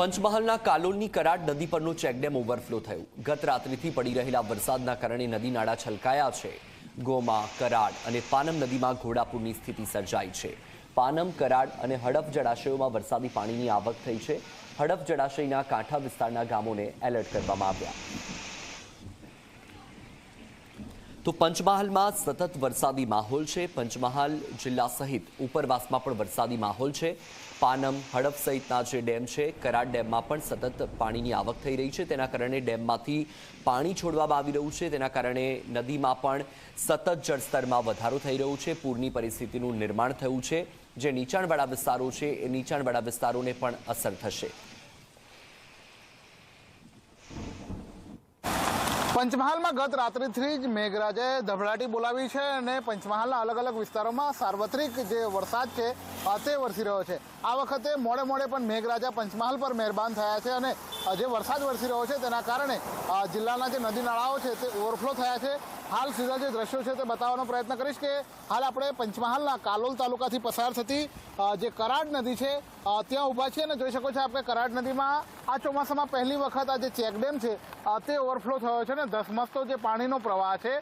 પંચમહાલના કાલોલની કરાટ નદી પરનો ચેકડેમ ઓવરફ્લો થયો. ગત રાત્રિથી પડી રહેલા વરસાદના કારણે નદી નાળા છલકાયા છે. ગોમા કરાડ અને પાનમ નદીમાં ઘોડાપૂરની સ્થિતિ સર્જાઈ છે. પાનમ, કરાડ અને હડફ જળાશયોમાં વરસાદી પાણીની આવક થઈ છે. હડફ જળાશયના કાંઠા વિસ્તારના ગામોને એલર્ટ કરવામાં આવ્યા. તો પંચમહાલમાં સતત વરસાદી માહોલ છે. પંચમહાલ જિલ્લા સહિત ઉપરવાસમાં પણ વરસાદી માહોલ છે. પાનમ હડપ સહિતના જે ડેમ છે, કરાડ ડેમમાં પણ સતત પાણીની આવક થઈ રહી છે. તેના કારણે ડેમમાંથી પાણી છોડવામાં આવી રહ્યું છે. તેના કારણે નદીમાં પણ સતત જળસ્તરમાં વધારો થઈ રહ્યો છે. પૂરની પરિસ્થિતિનું નિર્માણ થયું છે. જે નીચાણવાળા વિસ્તારો છે, એ નીચાણવાળા વિસ્તારોને પણ અસર થશે. પંચમહાલમાં ગત રાત્રિથી જ મેઘરાજાએ ધબડાટી બોલાવી છે અને પંચમહાલના અલગ અલગ વિસ્તારોમાં સાર્વત્રિક જે વરસાદ છે તે વરસી રહ્યો છે. આ વખતે મોડે મોડે પણ મેઘરાજા પંચમહાલ પર મહેરબાન થયા છે અને જે વરસાદ વરસી રહ્યો છે તેના કારણે જિલ્લાના જે નદી નાળાઓ છે તે ઓવરફ્લો થયા છે. હાલ સીધા જે દ્રશ્યો છે તે બતાવવાનો પ્રયત્ન કરીશ કે હાલ આપણે પંચમહાલના કાલોલ તાલુકાથી પસાર થતી જે કરાડ નદી છે ત્યાં ઊભા છીએ અને જોઈ શકો છો આપણે કરાડ નદીમાં આ ચોમાસામાં પહેલી વખત આ જે ચેકડેમ છે તે ઓવરફ્લો થયો છે ને ધસમસતો જે પાણીનો પ્રવાહ છે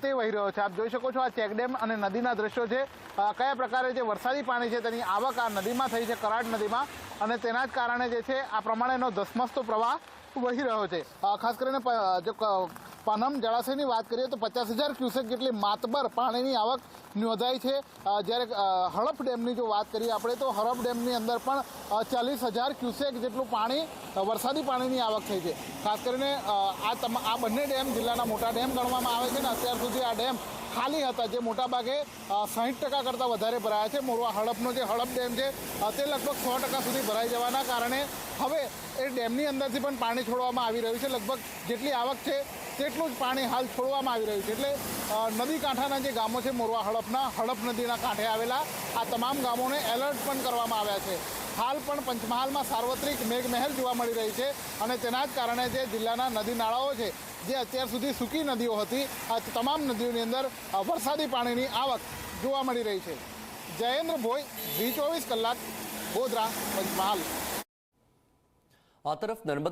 તે વહી રહ્યો છે. આપ જોઈ શકો છો આ ચેકડેમ અને નદીના દ્રશ્યો છે કયા પ્રકારે જે વરસાદી પાણી છે તેની આવક આ નદીમાં થઈ છે, કરાડ નદીમાં અને તેના જ કારણે જે છે આ પ્રમાણેનો ધસમસતો પ્રવાહ વહી રહ્યો છે. ખાસ કરીને જો પાનમ જળાશયની વાત કરીએ તો પચાસ હજાર ક્યુસેક જેટલી માતબર પાણીની આવક નોંધાઈ છે. જ્યારે હડપ ડેમની જો વાત કરીએ આપણે, તો હડપ ડેમની અંદર પણ ચાલીસ હજાર ક્યુસેક જેટલું પાણી વરસાદી પાણીની આવક થઈ છે. ખાસ કરીને આ આ બંને ડેમ જિલ્લાના મોટા ડેમ ગણવામાં આવે છે ને, અત્યાર સુધી આ ડેમ ખાલી હતા જે મોટાભાગે સાહીઠ ટકા કરતાં વધારે ભરાયા છે. મોરવા હડપનો જે હડપ ડેમ છે તે લગભગ સો ટકા સુધી ભરાઈ જવાના કારણે હવે એ ડેમની અંદરથી પણ પાણી છોડવામાં આવી રહ્યું છે. લગભગ જેટલી આવક છે, તેટલું જ પાણી હાલ છોડવામાં આવી રહ્યું છે. એટલે નદી કાંઠાના જે ગામો છે, મોરવા હડપના, હડપ નદીના કાંઠે આવેલા, આ તમામ ગામોને એલર્ટ પણ કરવામાં આવ્યા છે. હાલ પણ પંચમહાલમાં સાર્વત્રિક મેઘમહેર જોવા મળી રહી છે અને તેના જ કારણે જે જિલ્લાના નદી નાળાઓ છે, જે અત્યાર સુધી સૂકી નદીઓ હતી, આ તમામ નદીઓની અંદર વરસાદી પાણીની આવક જોવા મળી રહી છે. જયેન્દ્ર ભોઈ વી ચોવીસ કલાક, ગોધરા, પંચમહાલ. આ તરફ નર્મદા